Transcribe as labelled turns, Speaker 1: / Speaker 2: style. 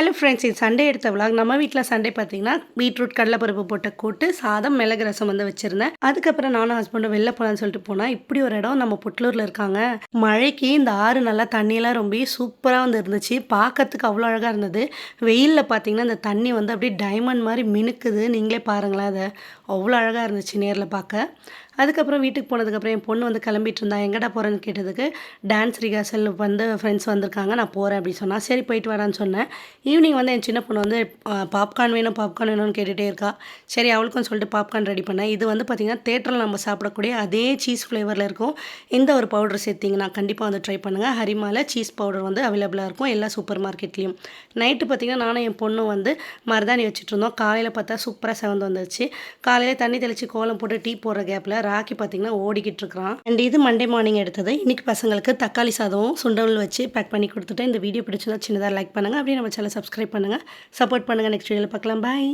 Speaker 1: Hello friends இது Sunday எடுத்த vlog நம்ம வீட்டில் சண்டே பார்த்தீங்கன்னா பீட்ரூட் கடலைப்பருப்பு போட்ட கூட்டு சாதம் மிளகு ரசம் வந்து வச்சுருந்தேன். அதுக்கப்புறம் நானும் ஹஸ்பண்டும் வெளில போகலான்னு சொல்லிட்டு போனால் இப்படி ஒரு இடம் நம்ம புட்லூரில் இருக்காங்க. மழைக்கு இந்த ஆறு நல்லா தண்ணியெல்லாம் ரொம்ப சூப்பராக வந்து இருந்துச்சு. பார்க்கறதுக்கு அவ்வளோ அழகாக இருந்தது. வெயிலில் பார்த்தீங்கன்னா இந்த தண்ணி வந்து அப்படியே டைமண்ட் மாதிரி மினுக்குது. நீங்களே பாருங்களேன் அதை. அவ்வளோ அழகாக இருந்துச்சு நேரில் பார்க்க அதுக்கப்புறம் வீட்டுக்கு போனதுக்கப்புறம் என் பொண்ணு வந்து கிளம்பிட்டு இருந்தா எங்கடா போகிறேன்னு கேட்டதுக்கு டான்ஸ் ரிஹர்சல் வந்து ஃப்ரெண்ட்ஸ் வந்திருக்காங்க நான் போகிறேன் அப்படின்னு சொன்னால் சரி போயிட்டு வரான்னு சொன்னேன். ஈவினிங் வந்து என் சின்ன பொண்ணு வந்து பாப்கார்ன் வேணும் பாப்கார்ன் வேணும்னு கேட்டுகிட்டே இருக்கா. சரி அவளுக்கும் சொல்லிட்டு பாப்கார்ன் ரெடி பண்ணேன். இது வந்து பார்த்திங்கன்னா தேட்டரில் நம்ம சாப்பிடக்கூடிய அதே சீஸ் ஃப்ளேவரில் இருக்கும். இந்த ஒரு பவுடர் சேர்த்திங்கன்னா கண்டிப்பாக வந்து ட்ரை பண்ணுங்கள் ஹரிமாவில் சீஸ் பவுடர் வந்து அவைலபிளாக இருக்கும் எல்லா சூப்பர் மார்க்கெட்லேயும் நைட்டு பார்த்திங்கன்னா நானும் என் பொண்ணும் வந்து மருதாணி வச்சுட்டு இருந்தோம். காலையில் பார்த்தா சூப்பராக செவந்து வந்துச்சு காலையில் தண்ணி தெளித்து கோலம் போட்டு டீ போடுற கேப்பில் ராக்கி பார்த்திங்கன்னா ஓடிக்கிட்டு இருக்கிறான். அண்ட் இது மண்டே மார்னிங் எடுத்தது. இன்னைக்கு பசங்களுக்கு தக்காளி சாதம் சுண்டல் வச்சு பேக் பண்ணி கொடுத்துட்டு இந்த வீடியோ பிடிச்சிருந்தா சின்னதாக லைக் பண்ணுங்கள் அப்படியே நம்ம சேனல் சப்ஸ்கிரைப் பண்ணுங்கள் சப்போர்ட் பண்ணுங்கள் நெக்ஸ்ட் வீடியோவில் பார்க்கலாம். பாய்